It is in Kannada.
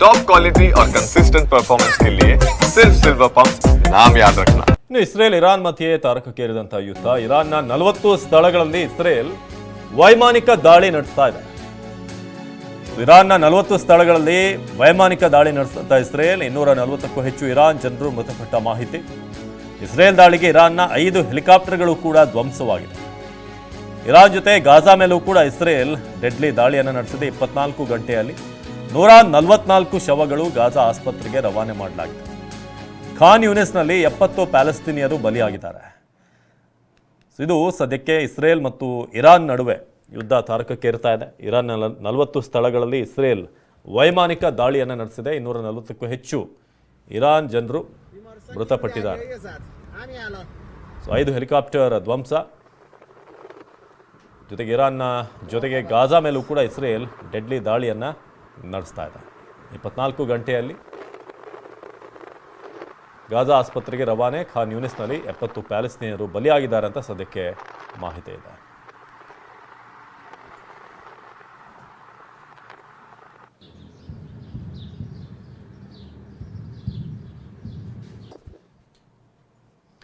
टॉप क्वालिटी और कंसिस्टेंट परफॉर्मेंस के लिए सिर्फ सिल्वर पंप नाम याद रखना ಇನ್ನು ಇಸ್ರೇಲ್ ಇರಾನ್ ಮಧ್ಯೆ ತಾರಕಕ್ಕೇರಿದಂತಹ ಯುದ್ಧ ಇರಾನ್ನ ನಲವತ್ತು ಸ್ಥಳಗಳಲ್ಲಿ ಇಸ್ರೇಲ್ ವೈಮಾನಿಕ ದಾಳಿ ನಡೆಸ್ತಾ ಇದೆ ಇರಾನ್ನ ನಲವತ್ತು ಸ್ಥಳಗಳಲ್ಲಿ ವೈಮಾನಿಕ ದಾಳಿ ನಡೆಸಿದ ಇಸ್ರೇಲ್ ಇನ್ನೂರ ನಲವತ್ತಕ್ಕೂ ಹೆಚ್ಚು ಇರಾನ್ ಜನರು ಮೃತಪಟ್ಟ ಮಾಹಿತಿ ಇಸ್ರೇಲ್ ದಾಳಿಗೆ ಇರಾನ್ನ ಐದು ಹೆಲಿಕಾಪ್ಟರ್ಗಳು ಕೂಡ ಧ್ವಂಸವಾಗಿದೆ ಇರಾನ್ ಜೊತೆ ಗಾಜಾ ಮೇಲೂ ಕೂಡ ಇಸ್ರೇಲ್ ಡೆಡ್ಲಿ ದಾಳಿಯನ್ನು ನಡೆಸಿದೆ ಇಪ್ಪತ್ನಾಲ್ಕು ಗಂಟೆಯಲ್ಲಿ ನೂರ ನಲವತ್ನಾಲ್ಕು ಶವಗಳು ಗಾಜಾ ಆಸ್ಪತ್ರೆಗೆ ರವಾನೆ ಮಾಡಲಾಗಿದೆ. ಖಾನ್ ಯೂನಿಸ್ನಲ್ಲಿ ಎಪ್ಪತ್ತು ಪ್ಯಾಲೆಸ್ತೀನಿಯರು ಬಲಿಯಾಗಿದ್ದಾರೆ. ಇದು ಸದ್ಯಕ್ಕೆ ಇಸ್ರೇಲ್ ಮತ್ತು ಇರಾನ್ ನಡುವೆ ಯುದ್ಧ ತಾರಕಕ್ಕೇರ್ತಾ ಇದೆ. ಇರಾನ್ ನಲವತ್ತು ಸ್ಥಳಗಳಲ್ಲಿ ಇಸ್ರೇಲ್ ವೈಮಾನಿಕ ದಾಳಿಯನ್ನು ನಡೆಸಿದೆ. ಇನ್ನೂರ ನಲವತ್ತಕ್ಕೂ ಹೆಚ್ಚು ಇರಾನ್ ಜನರು ಮೃತಪಟ್ಟಿದ್ದಾರೆ. ಸೊ ಐದು ಹೆಲಿಕಾಪ್ಟರ್ ಧ್ವಂಸ. ಜೊತೆಗೆ ಇರಾನ್ನ ಜೊತೆಗೆ ಗಾಜಾ ಮೇಲೂ ಕೂಡ ಇಸ್ರೇಲ್ ಡೆಡ್ಲಿ ದಾಳಿಯನ್ನು ನಡೆಸ್ತಾ ಇದೆ ಇಪ್ಪತ್ನಾಲ್ಕು ಗಂಟೆಯಲ್ಲಿ ಗಾಜಾ ಆಸ್ಪತ್ರೆಗೆ ರವಾನೆ ಖಾನ್ ಯೂನಿಸ್ನಲ್ಲಿ ಎಪ್ಪತ್ತು ಪ್ಯಾಲೆಸ್ತೀನಿಯರು ಬಲಿಯಾಗಿದ್ದಾರೆ ಅಂತ ಸದ್ಯಕ್ಕೆ ಮಾಹಿತಿ ಇದೆ.